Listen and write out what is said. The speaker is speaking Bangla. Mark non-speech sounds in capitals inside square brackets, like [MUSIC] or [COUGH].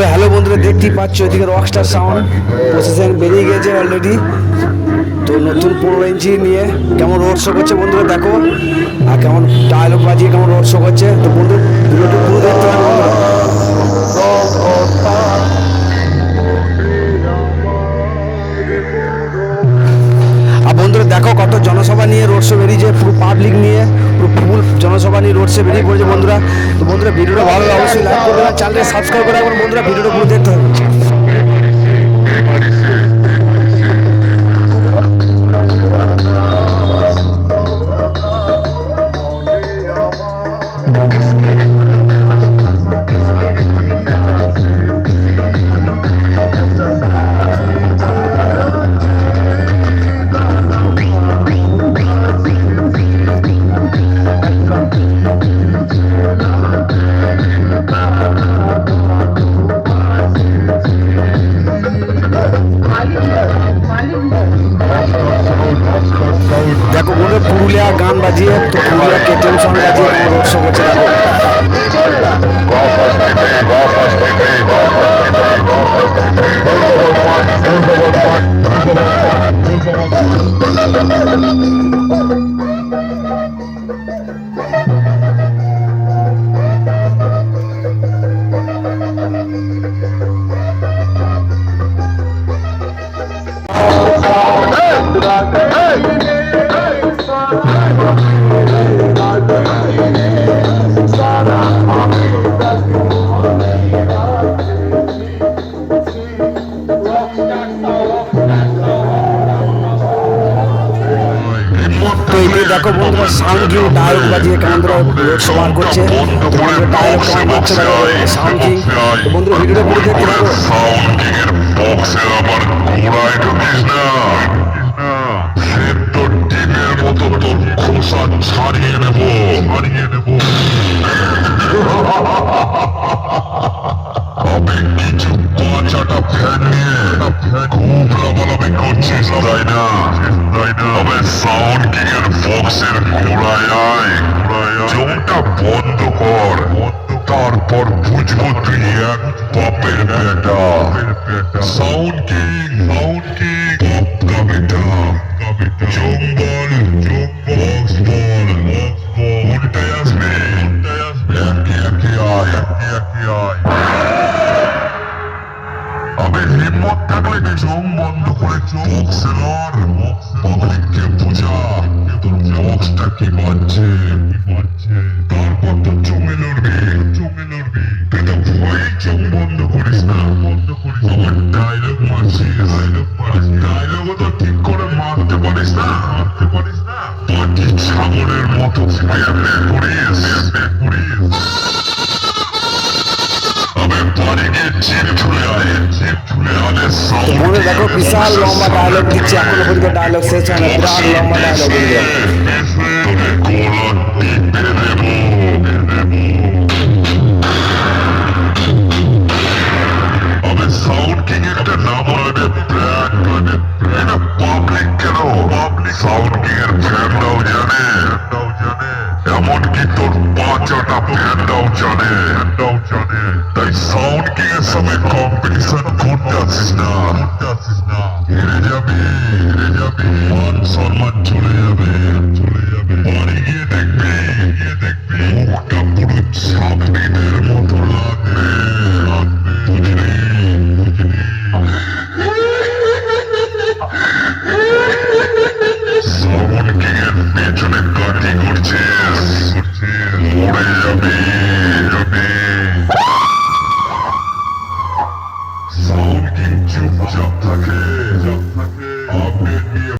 তো হ্যালো বন্ধুরা, দেখতেই পাচ্ছ ওইদিকে রকস্টার সাউন্ড প্রসেসন বেরিয়ে গেছে অলরেডি তো নতুন পনেরো ইঞ্চি নিয়ে কেমন রোড শো করছে বন্ধুরা, দেখো। আর কেমন ডায়লগ বাজিয়ে কেমন রোড শো করছে। তো বন্ধু, ভিডিওটি দেখতে আর বন্ধুরা, দেখো কত জনসভা নিয়ে রোড শো বেরিয়েছে, পুরো পাবলিক নিয়ে। ফুল জনসভা নিয়ে রোড শে বেরিয়ে পড়েছে বন্ধুরা। তো বন্ধুরা, ভিডিওটা ভালো লাগলে অবশ্যই লাইক করবেন চ্যানেলটা সাবস্ক্রাইব করে রাখবেন। বন্ধুরা, ভিডিওটা পুরো দেখতে হবে Thank বন্ধুরা পুরুলিয়া গান বাজিয়ে তো পুরুলিয়া কেটিএম সঙ্গ বাজিয়ে কেমন রোড শো করছে দেখো তো এদিকে দেখো বন্ধুরা সাউন্ড কিং ডায়লগ বাজিয়ে কেমন ধরো রোড শো বার করছে তো বন্ধুরা ডায়লগ কেমন দেখতে এর বক্সে আবার ছাড়িয়ে ছাড়িয়ে [LAUGHS] ঘোড়ায় আয় জমটা বন্ধ কর। তারপর বুঝব তুই এক বাপের বেটা সাউন্ড কিং? কি বাজছে তারপর তো জমে লড়বি জমে লড়বি। এটা ভয়ে চোখ বন্ধ করিস না। বন্ধ করিস আমার ডায়লগ মারছিস ডায়লগ মারছিস। ডায়লগও তো ঠিক করে মারতে পারিস না। মারতে পারিস না। পাটি ছাগলের মতো ব্যাপ ব্যাপ করিস ব্যাপ করিস তবে বাড়ি গিয়ে জিপ ছুড়ে আয় জিপ ছুড়ে আনে তো সাউন্ড মনে দেখো বিশাল লম্বা ডায়লগ দিচ্ছে এখনও পর্যন্ত ডায়লগ শেষ হয় না বিরাট লম্বা ডায়লগ এমনকি তোর পাঁচটা ফ্যানরাও জানে ফ্যানরাও জানে তাই সাউন্ড কিং এর সঙ্গে কম্পিটিশন করতে আসিস না করতে আসিস না হেরে যাবি হেরে যাবি মান সম্মান চলে যাবে চলে যাবে